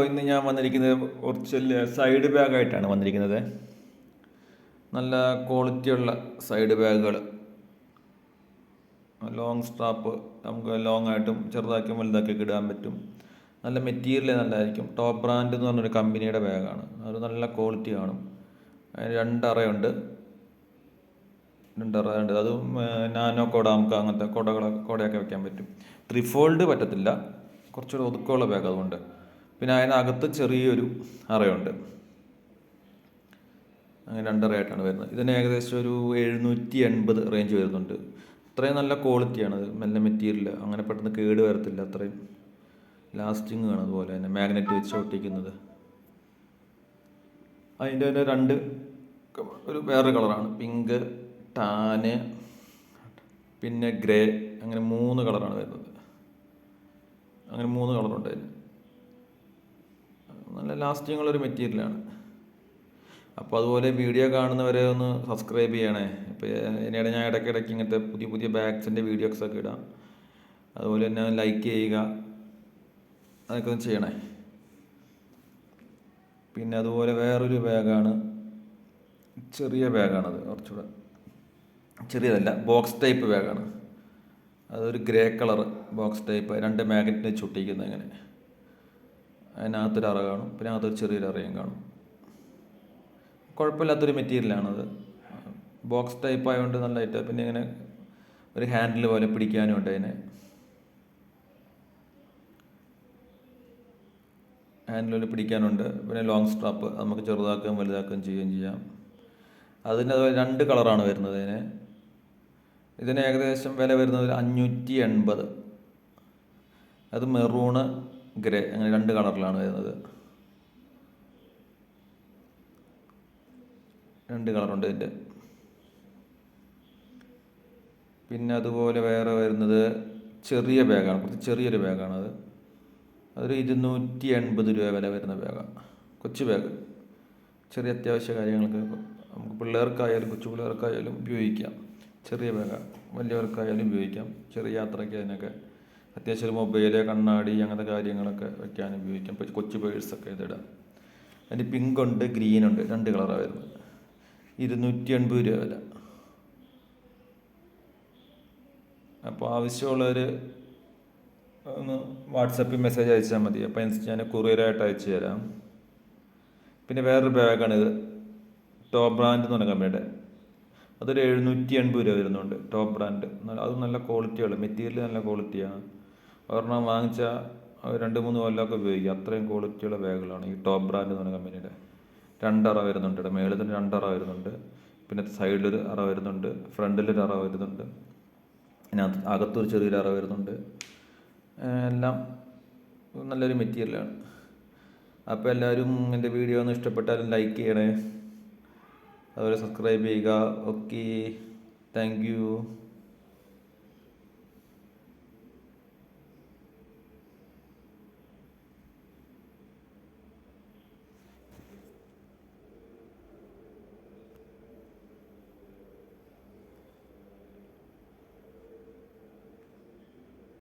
ഇന്ന് ഞാൻ വന്നിരിക്കുന്നത് കുറച്ച് സൈഡ് ബാഗായിട്ടാണ് വന്നിരിക്കുന്നത്. നല്ല ക്വാളിറ്റിയുള്ള സൈഡ് ബാഗുകൾ ലോങ് സ്ട്രാപ്പ് നമുക്ക് ലോങ് ആയിട്ടും ചെറുതാക്കിയും വലുതാക്കിയൊക്കെ ഇടാൻ പറ്റും. നല്ല മെറ്റീരിയൽ നല്ലതായിരിക്കും ടോപ്പ് ബ്രാൻഡ് എന്ന് പറഞ്ഞൊരു കമ്പനിയുടെ ബാഗാണ് അത് നല്ല ക്വാളിറ്റി കാണും. അതിന് രണ്ടറയുണ്ട് രണ്ടറയുണ്ട് അതും നാനോ കൊട നമുക്ക് അങ്ങനത്തെ കൊടകളൊക്കെ കൊടയൊക്കെ വെക്കാൻ പറ്റും. ത്രിഫോൾഡ് പറ്റത്തില്ല. കുറച്ചുകൂടെ ഒതുക്കമുള്ള ബാഗ് അതുകൊണ്ട് പിന്നെ അതിനകത്ത് ചെറിയൊരു അറയുണ്ട്. അങ്ങനെ രണ്ടറയായിട്ടാണ് വരുന്നത്. ഇതിന് ഏകദേശം ഒരു എഴുന്നൂറ്റി എൺപത് റേഞ്ച് വരുന്നുണ്ട്. അത്രയും നല്ല ക്വാളിറ്റിയാണ് നല്ല മെറ്റീരിയൽ അങ്ങനെ പെട്ടെന്ന് കേട് വരത്തില്ല. അത്രയും ലാസ്റ്റിംഗ് ആണ് അതുപോലെ തന്നെ. മാഗ്നറ്റ് വെച്ച് ഒട്ടിക്കുന്നത്. അതിന്റെ തന്നെ രണ്ട് ഒരു വേറെ കളറാണ് പിങ്ക് ടാന് പിന്നെ ഗ്രേ അങ്ങനെ മൂന്ന് കളറാണ് വരുന്നത്. അങ്ങനെ മൂന്ന് കളറുണ്ട് അതിന്. നല്ല ലാസ്റ്റിംഗ് ഉള്ളൊരു മെറ്റീരിയലാണ്. അപ്പോൾ അതുപോലെ വീഡിയോ കാണുന്നവരെ ഒന്ന് സബ്സ്ക്രൈബ് ചെയ്യണേ. ഇപ്പോൾ ഇതിനിടെ ഞാൻ ഇടയ്ക്കിടയ്ക്ക് ഇങ്ങനത്തെ പുതിയ പുതിയ ബാഗ്സിന്റെ വീഡിയോസ് ഒക്കെ ഇടാം. അതുപോലെ തന്നെ ലൈക്ക് ചെയ്യുക. അതൊക്കെ ഒന്ന് ചെയ്യണേ. പിന്നെ അതുപോലെ വേറൊരു ബാഗാണ് ചെറിയ ബാഗാണത് കുറച്ചുകൂടെ. ചെറിയതല്ല ബോക്സ് ടൈപ്പ് ബാഗാണ് അതൊരു ഗ്രേ കളർ ബോക്സ് ടൈപ്പ് രണ്ട് മാഗ്നറ്റിന് ചുട്ടിക്കുന്നത് ഇങ്ങനെ. അതിനകത്തൊരു അറ കാണും പിന്നെ അകത്തൊരു ചെറിയൊരു അറയും കാണും. കുഴപ്പമില്ലാത്തൊരു മെറ്റീരിയലാണത്. ബോക്സ് ടൈപ്പ് ആയതുകൊണ്ട് നല്ലതായിട്ട് പിന്നെ ഇങ്ങനെ ഒരു ഹാൻഡിൽ പോലെ പിടിക്കാനും ഉണ്ട് അതിനെ. ഹാൻഡിൽ പിടിക്കാനുണ്ട്. പിന്നെ ലോങ് സ്ട്രാപ്പ് നമുക്ക് ചെറുതാക്കുകയും വലുതാക്കുകയും ചെയ്യുകയും ചെയ്യാം. അതിന്റെ അതുപോലെ രണ്ട് കളറാണ് വരുന്നത് ഇതിന് ഇതിന് ഏകദേശം വില വരുന്നത് അഞ്ഞൂറ്റി എൺപത്. അത് മെറൂണ് ഗ്രേ അങ്ങനെ രണ്ട് കളറിലാണ് വരുന്നത്. രണ്ട് കളറുണ്ട് ഇതിന്റെ. പിന്നെ അതുപോലെ വേറെ വരുന്നത് ചെറിയ ബാഗാണ്. കുറച്ച് ചെറിയൊരു ബാഗാണ് അത്. അതൊരു ഇരുന്നൂറ്റി എൺപത് രൂപ വില വരുന്ന ബാഗാണ് കൊച്ചു ബാഗ്. ചെറിയ അത്യാവശ്യ കാര്യങ്ങൾക്ക് നമുക്ക് പിള്ളേർക്കായാലും കൊച്ചു പിള്ളേർക്കായാലും ഉപയോഗിക്കാം. ചെറിയ ബാഗാണ് വലിയവർക്കായാലും ഉപയോഗിക്കാം. ചെറിയ യാത്രയ്ക്ക് അതിനൊക്കെ അത്യാവശ്യം ഒരു മൊബൈൽ കണ്ണാടി അങ്ങനത്തെ കാര്യങ്ങളൊക്കെ വെക്കാൻ ഉപയോഗിക്കാം. ഇപ്പോൾ കൊച്ചു പേഴ്സൊക്കെ ഇതിടാം അതിന് പിങ്ക് ഉണ്ട് ഗ്രീൻ ഉണ്ട് രണ്ട് കളറാണ് വരുന്നത്. ഇരുന്നൂറ്റി എൺപത് രൂപ വില. അപ്പോൾ ആവശ്യമുള്ളവർ ഒന്ന് വാട്സപ്പിൽ മെസ്സേജ് അയച്ചാൽ മതി. അപ്പോൾ ഞാൻ കൊറിയറായിട്ട് അയച്ചു തരാം. പിന്നെ വേറൊരു ഇത്. ടോപ്പ് ബ്രാൻഡ് എന്ന് പറഞ്ഞ കമ്പനിയുടെ. അതൊരു എഴുന്നൂറ്റി എൺപത് രൂപ വരുന്നുണ്ട് ടോപ്പ് ബ്രാൻഡ്. അത് നല്ല ക്വാളിറ്റിയാണ് മെറ്റീരിയൽ നല്ല ക്വാളിറ്റിയാണ്. ഒരെണ്ണം വാങ്ങിച്ചാൽ രണ്ട് മൂന്ന് കൊല്ലമൊക്കെ ഉപയോഗിക്കും. അത്രയും ക്വാളിറ്റിയുള്ള ബാഗുകളാണ് ഈ ടോപ്പ് ബ്രാൻഡ് എന്ന് പറഞ്ഞ കമ്പനിയുടെ രണ്ടറ വരുന്നുണ്ട് ഇവിടെ മേളിൽ തന്നെ രണ്ടറ വരുന്നുണ്ട്. പിന്നെ സൈഡിലൊരു അറ വരുന്നുണ്ട്. ഫ്രണ്ടിലൊരു അറ വരുന്നുണ്ട്. അതിനകത്ത് അകത്തൊരു ചെറിയൊരു അറ വരുന്നുണ്ട്. എല്ലാം നല്ലൊരു മെറ്റീരിയലാണ് അപ്പോൾ എല്ലാവരും എന്റെ വീഡിയോ ഒന്ന് ഇഷ്ടപ്പെട്ടാലും ലൈക്ക് ചെയ്യണേ. അതുപോലെ സബ്സ്ക്രൈബ് ചെയ്യുക. Okay thank you